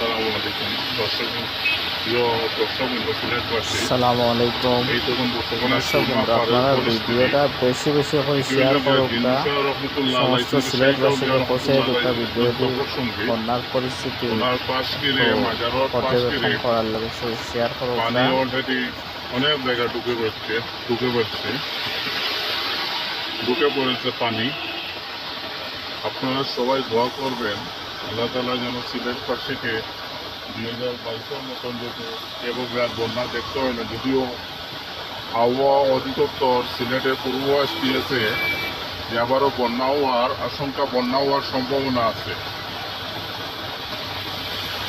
আসসালামু আলাইকুম দর্শক প্রিয় দর্শকবৃন্দ আসসালামু আলাইকুম এই তখন বর্তমানে দর্শক আপনারা ভিডিওটা বেশি বেশি করে শেয়ার করুক না। সমস্ত সিলেটবাসীকে পৌঁছে দিতে ভিডিওটি বন্যার পরিস্থিতি পর্যবেক্ষণ করার লাগে শেয়ার করুক না। অনেক জায়গা ঢুকে পড়ছে ঢুকে পড়ছে ঢুকে পড়েছে পানি। আপনারা সবাই দোয়া করবেন। আল্লাহ তালা যেন সিলেটবাসীকে দুই হাজার বাইশের মতন যেহেতু এবং বন্যা দেখতে হয় না, যদিও আবহাওয়া অধিদপ্তর সিলেটের পূর্বাভাস দিয়েছে যে আবারও বন্যা হওয়ার আশঙ্কা, বন্যা হওয়ার সম্ভাবনা আছে।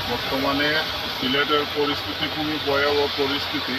বর্তমানে সিলেটের পরিস্থিতি খুবই ভয়াবহ পরিস্থিতি।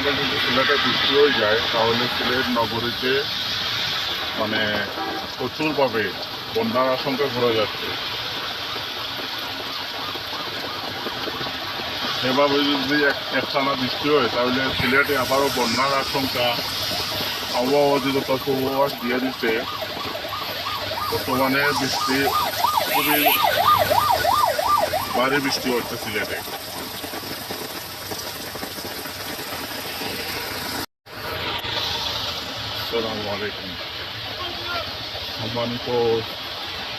এইভাবে যদি সিলেটে বৃষ্টি হয়ে যায়, তাহলে সিলেট নগরীতে মানে প্রচুরভাবে বন্যার আশঙ্কা ঘুরে যাচ্ছে। এভাবে যদি এক- একটানা বৃষ্টি হয়, তাহলে সিলেটে আবারও বন্যার আশঙ্কা, আবহাওয়া অধিদপ্তর পূর্বাভাস দিয়ে দিচ্ছে। বর্তমানে বৃষ্টি খুবই ভারী বৃষ্টি হচ্ছে সিলেটে আসসালামু আলাইকুম সম্মানিত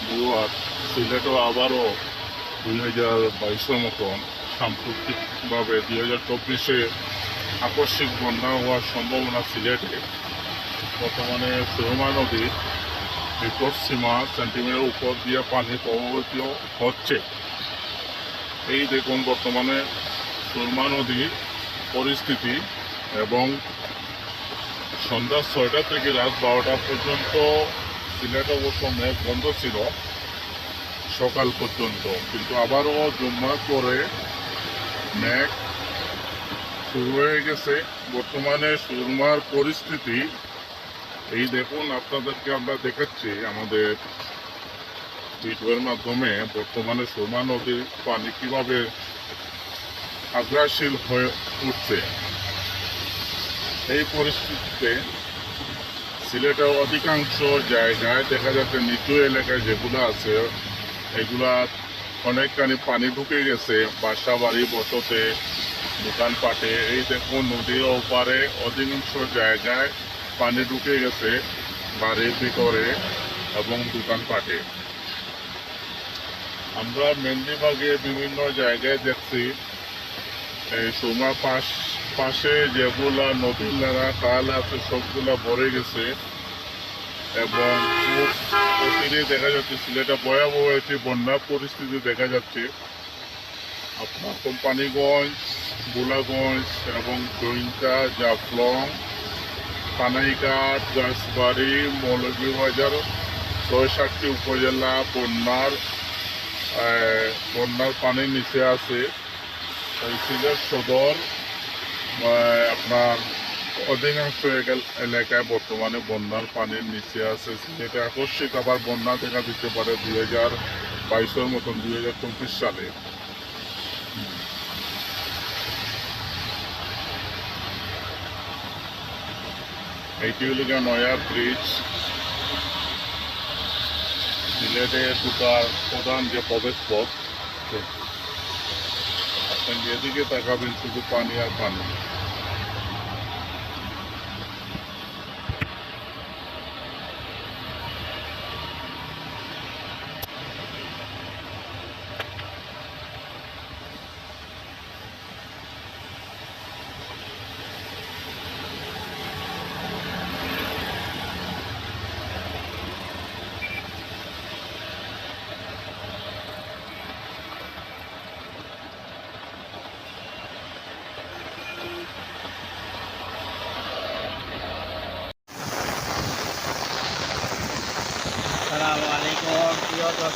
দুয়ার সিলেটও আবারও দুই হাজার বাইশের মতন সাম্প্রতিকভাবে দুই হাজার চব্বিশে আকস্মিক বন্যা হওয়ার সম্ভাবনা সিলেটে। বর্তমানে সুরমা নদীর বিপদ সীমা সেন্টিমিটার উপর দিয়ে পানি প্রভাবিত হচ্ছে। এই দেখুন, বর্তমানে সুরমা নদীর পরিস্থিতি এবং সন্ধ্যা ছয়টা থেকে রাত বারোটা পর্যন্ত সিলেট অবশ্য মেঘ বন্ধ ছিল, সকাল পর্যন্ত। কিন্তু আবারও জুম্মার পরে মেঘ শুরু হয়ে গেছে। বর্তমানে সুরমার পরিস্থিতি, এই দেখুন, আপনাদেরকে আমরা দেখাচ্ছি আমাদের ভিডিওর মাধ্যমে বর্তমানে সুরমা নদীর পানি কীভাবে আগ্রাসীল হয়ে উঠছে। এই পরিস্থিতিতে সিলেটের অধিকাংশ জায়গায় দেখা যাচ্ছে নিচু এলাকায় যেগুলো আছে, এগুলা অনেকখানি পানি ঢুকে গেছে, বাসা বাড়ি, বসতে, দোকানপাটে। এই দেখুন নদীর ওপারে অধিকাংশ জায়গায় পানি ঢুকে গেছে বাড়ির ভিতরে এবং দোকানপাটে। আমরা মেন্দিবাগে বিভিন্ন জায়গায় দেখছি, এই সোমা পাশ পাশে যেগুলা নদীর নালা, খাল আছে, সবগুলা ভরে গেছে। এবং দেখা যাচ্ছে, সিলেটে ভয়াবহ একটি বন্যা পরিস্থিতি দেখা যাচ্ছে। আপনার কোম্পানিগঞ্জ, গোলাগঞ্জ এবং জৈন্তা জাফলং, কানাইঘাট গাছবাড়ি মৌলভীবাজার ছয় সাতটি উপজেলা বন্যার বন্যার পানির নিচে আছে। সিলেট সদর আপনার অধিকাংশ এলাকা- এলাকায় বর্তমানে বন্যার পানির নিচে আছে। যেটা আকস্মিক আবার বন্যা দেখা দিতে পারে দুই হাজার বাইশের মতন, দুই হাজার চব্বিশ সালে। এইটি হল নয়া ব্রিজ। সিলেটে ঢুকার প্রধান যে প্রবেশ পথ আপনি যেদিকে তাকাবেন শুধু পানি আর পানি আসসালামু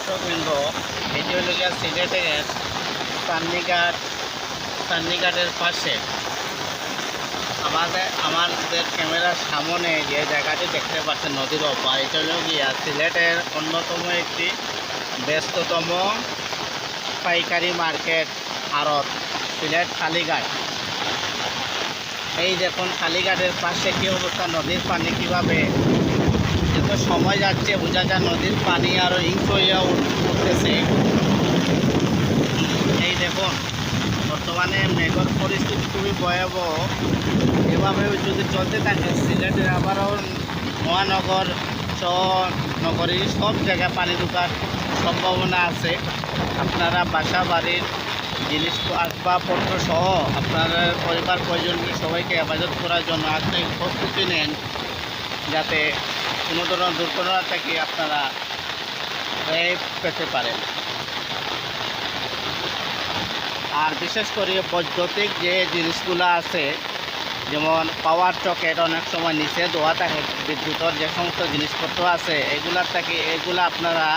দর্শকবৃন্দ এটি সিলেটের চান্দিঘাট চান্দিঘাটের পাশে। আমাদের আমাদের ক্যামেরার সামনে যে জায়গাটি দেখতে পাচ্ছেন, নদীর ওপার এটা গিয়া সিলেটের অন্যতম একটি ব্যস্ততম পাইকারি মার্কেট আড়ত সিলেট কালীঘাট। এই দেখুন, কালীঘাটের পাশে কি অবস্থা, নদীর পানি কীভাবে যত সময় যাচ্ছে, বোঝা যায় নদীর পানি আরও ইঙ্ক হইয়া উঠ- উঠতেছে। এই দেখুন, বর্তমানে মেঘর পরিস্থিতি খুবই ভয়াবহ। এভাবে যদি চলতে থাকে, সিলেটের আবারও মহানগর, শহর, নগরী, সব জায়গায় পানি ঢোকার সম্ভাবনা আছে। আপনারা বাসা, বাড়ির জিনিস আসবাবপত্র সহ আপনার পরিবার, পরিজনকে সবাইকে হেফাজত করার জন্য আপনি প্রস্তুতি নেন, যাতে কোনো ধরনের দুর্ঘটনা থেকে আপনারা পেতে পারেন? আর বিশেষ করে বৈদ্যুতিক যে জিনিসগুলো আছে, যেমন পাওয়ার চকেট অনেক সময় নিচে দেওয়া থাকে, বিদ্যুতের যে সমস্ত জিনিসপত্র আছে, এগুলার থেকে এগুলো আপনারা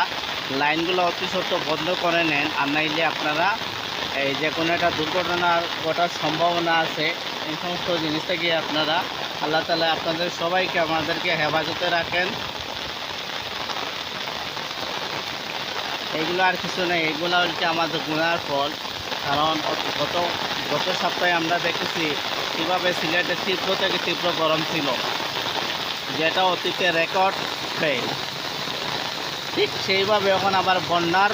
লাইনগুলো অতি সত্য বন্ধ করে নেন। আর নাইলে আপনারা এই যে কোনো একটা দুর্ঘটনা ঘটার সম্ভাবনা আছে, এই সমস্ত জিনিস থেকে আপনারা আল্লাহ তালা আপনাদের সবাইকে আমাদেরকে হেফাজতে রাখেন। এইগুলো আর কিছু নেই, এগুলো হচ্ছে আমাদের গুণার ফল। কারণ গত গত সপ্তাহে আমরা দেখেছি কীভাবে সিলেটে তীব্র থেকে তীব্র গরম ছিল, যেটা অতীতে রেকর্ড ফেল। ঠিক সেইভাবে এখন আবার বন্যার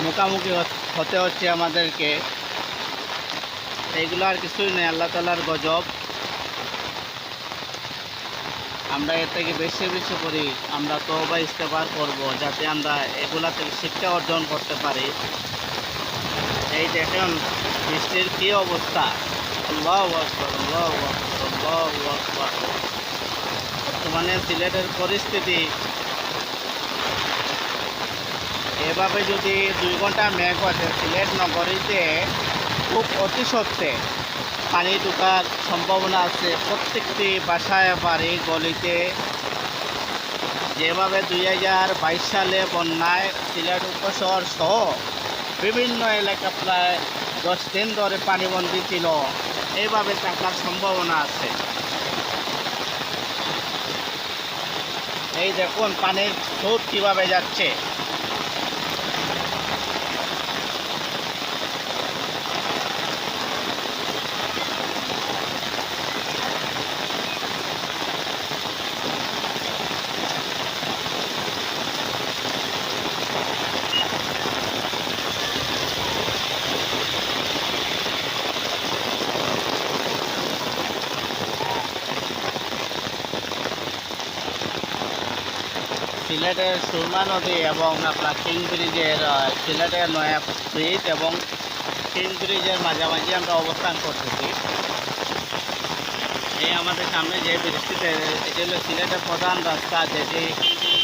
মুখামুখি হত- হচ্ছে আমাদেরকে। এইগুলো আর কিছুই নেই, আল্লাহ তালার গজব। আমরা এর থেকে বেশি বেশি করি। আমরা তো বা ইস্তেফার করব যাতে আমরা এগুলা থেকে শিক্ষা অর্জন করতে পারি। এই দেখুন, বৃষ্টির কী অবস্থা। বর্তমানে সিলেটের পরিস্থিতি। এভাবে যদি দুই ঘণ্টা মেঘ আছে সিলেট নগরীতে খুব অতি সত্ত্বে পানি ঢোকার সম্ভাবনা আছে। প্রত্যেকটি বাসায় বাড়ি গলিতে যেভাবে দুই হাজার বাইশ সালে বন্যায় সিলেট উপশহর সহ বিভিন্ন এলাকা প্রায় দশ দিন ধরে পানিবন্দী ছিল, এইভাবে থাকার সম্ভাবনা আছে। এই দেখুন, পানির স্রোত কীভাবে যাচ্ছে। সিলেটের সুরমা নদী এবং আপনার কিং ব্রিজের সিলেটের নয়া ব্রিজ এবং কিং ব্রিজের মাঝামাঝি আমরা অবস্থান করতেছি। এই আমাদের সামনে যে ব্রিজটিতে, এটি হলো সিলেটের প্রধান রাস্তা যেটি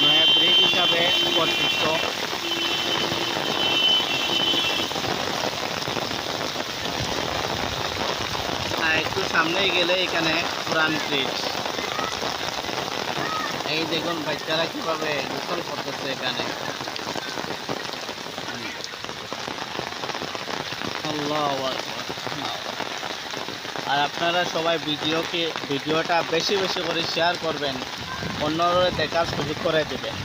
নয়া ব্রিজ হিসাবে পরিচিত একটু সামনেই গেলে এখানে পুরান ব্রিজ। এই দেখুন বাচ্চারা কীভাবে গোসল করতেছে এখানে। আর আপনারা সবাই ভিডিওকে, ভিডিওটা বেশি বেশি করে শেয়ার করবেন। অন্যরা দেখার সুযোগ করে দেবেন।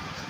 আচ্ছা